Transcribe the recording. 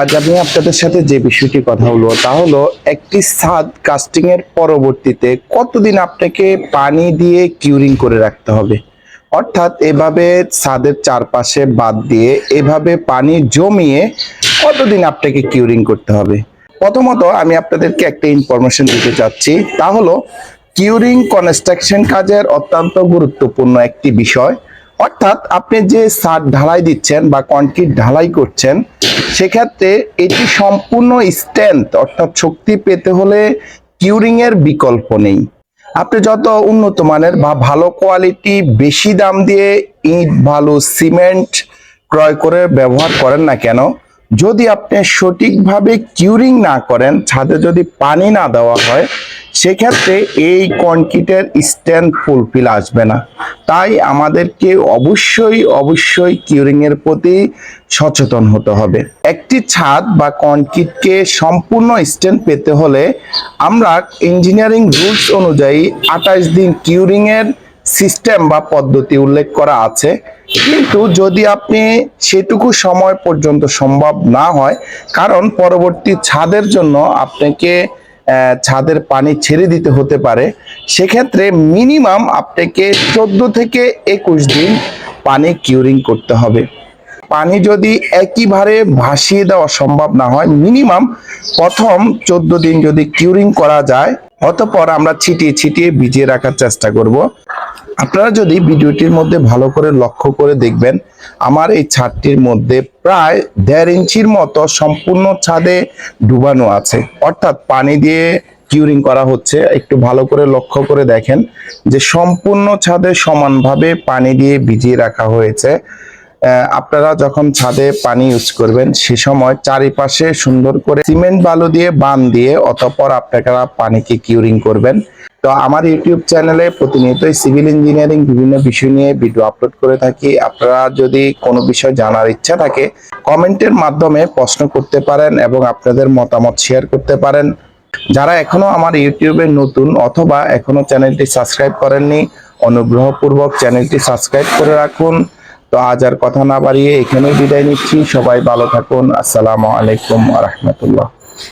আজ আমি আপনাদের সাথে যে বিষয়টি কথা বলব তা হলো একটি ছাদ কাস্টিং এর পরবর্তীতে কতদিন আপনাকে পানি দিয়ে কিউরিং করে রাখতে হবে? অর্থাৎ এভাবে ছাদের চারপাশে বাদ দিয়ে এভাবে পানি জমিয়ে কতদিন আপনাকে কিউরিং করতে হবে? প্রথমত আমি আপনাদেরকে একটা ইনফরমেশন দিতে চাচ্ছি, তা হলো কিউরিং কনস্ট্রাকশন কাজের অত্যন্ত গুরুত্বপূর্ণ একটি বিষয়। অর্থাৎ আপনি যে ছাদ ঢালাই দিচ্ছেন বা কনক্রিট ঢালাই করছেন সেক্ষেত্রে এটি সম্পূর্ণ স্ট্রেংথ অর্থাৎ শক্তি পেতে হলে কিউরিং এর বিকল্প নেই। আপনি যত উন্নত মানের বা ভালো কোয়ালিটি বেশি দাম দিয়ে ইট ভালো সিমেন্ট ক্রয় করে ব্যবহার করেন না কেন, যদি আপনি সঠিকভাবে কিউরিং না করেন, ছাদে যদি পানি না দেওয়া হয় সেক্ষেত্রে এই কনক্রিটের স্ট্যান্ড ফুলফিল আসবে না। তাই আমাদেরকে অবশ্যই অবশ্যই কিউরিং এর প্রতি সচেতন হতে হবে। একটি ছাদ বা কনক্রিটকে সম্পূর্ণ স্ট্যান্ড পেতে হলে আমরা ইঞ্জিনিয়ারিং রুলস অনুযায়ী আঠাশ দিন কিউরিং এর সিস্টেম বা পদ্ধতি উল্লেখ করা আছে। কিন্তু যদি আপনি সেটুকু সময় পর্যন্ত সম্ভব না হয়, কারণ পরবর্তী ছাদের জন্য আপনাকে ছাদের পানি ছেড়ে দিতে হতে পারে, সেক্ষেত্রে মিনিমাম আপনাকে চোদ্দ থেকে একুশ দিন পানি কিউরিং করতে হবে। পানি যদি একইভাবে ভাসিয়ে দেওয়া সম্ভব না হয়, মিনিমাম প্রথম চোদ্দ দিন যদি কিউরিং করা যায়, অতপর আমরা ছিটিয়ে ছিটিয়ে ভিজিয়ে রাখার চেষ্টা করব। আপনারা যদি ভিডিওটির মধ্যে ভালো করে লক্ষ্য করে দেখবেন, আমার এই ছাদটির মধ্যে প্রায় দেড় ইঞ্চির মতো সম্পূর্ণ ছাদে ডুবানো আছে। অর্থাৎ পানি দিয়ে কিউরিং করা হচ্ছে। একটু ভালো করে লক্ষ্য করে দেখেন যে সম্পূর্ণ ছাদে সমানভাবে পানি দিয়ে ভিজিয়ে রাখা হয়েছে। আপনারা যখন ছাদে পানি ইউজ করবেন, সে সময় চারিপাশে সুন্দর করে সিমেন্ট বালু দিয়ে বান দিয়ে অতঃপর আপনারা পানিকে কিউরিং করবেন। তো আমার ইউটিউব চ্যানেলে প্রতিনিয়তই সিভিল ইঞ্জিনিয়ারিং বিভিন্ন বিষয় নিয়ে ভিডিও আপলোড করে থাকি। আপনারা যদি কোনো বিষয় জানার ইচ্ছা থাকে কমেন্টের মাধ্যমে প্রশ্ন করতে পারেন এবং আপনাদের মতামত শেয়ার করতে পারেন। যারা এখনও আমার ইউটিউবে নতুন অথবা এখনও চ্যানেলটি সাবস্ক্রাইব করেননি, অনুগ্রহপূর্বক চ্যানেলটি সাবস্ক্রাইব করে রাখুন। তো আজ আর কথা না বাড়িয়ে এখানেই বিদায় নিচ্ছি। সবাই ভালো থাকুন। আসসালামু আলাইকুম রহমতুল্লাহ।